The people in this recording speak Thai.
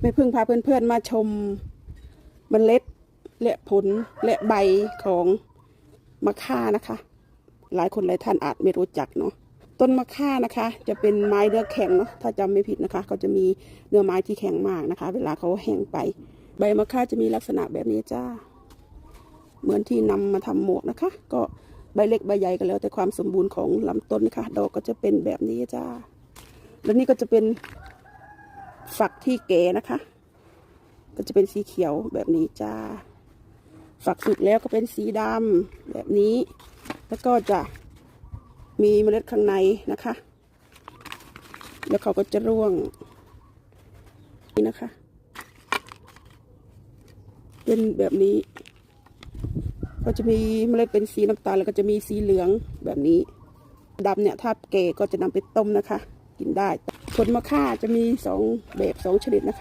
ไม่พึ่งพาเพื่อนๆมาชมเมล็ดและผลและใบของมะค่านะคะ หลายคนหลายท่านอาจไม่รู้จักเนาะต้นมะค่านะคะ จะเป็นไม้เนื้อแข็งเนาะถ้าจำไม่ผิดนะคะก็จะมีเนื้อไม้ที่แข็งมากนะคะ เวลาเขาแห้งไป ใบมะค่าจะมีลักษณะแบบนี้จ้า เหมือนที่นำมาทำหมวกนะคะ ก็ใบเล็กใบใหญ่ก็แล้วแต่ความสมบูรณ์ของลำต้นนะคะ ดอกก็จะเป็นแบบนี้จ้า แล้วนี่ก็จะเป็น ฝักที่แก่นะคะ ก็จะเป็นสีเขียวแบบนี้จ้า ฝักสุกแล้วก็เป็นสีดำแบบนี้ แล้วก็จะมีเมล็ดข้างในนะคะ แล้วเขาก็จะร่วง นี่นะคะ เป็นแบบนี้ ก็จะมีเมล็ดเป็นสีน้ำตาลแล้วก็จะมีสีเหลืองแบบนี้ดำเนี่ยถ้าแก่ก็จะนำไปต้มนะคะ กินได้ ผลมะค่าจะมีสองแบบสองชนิดนะคะ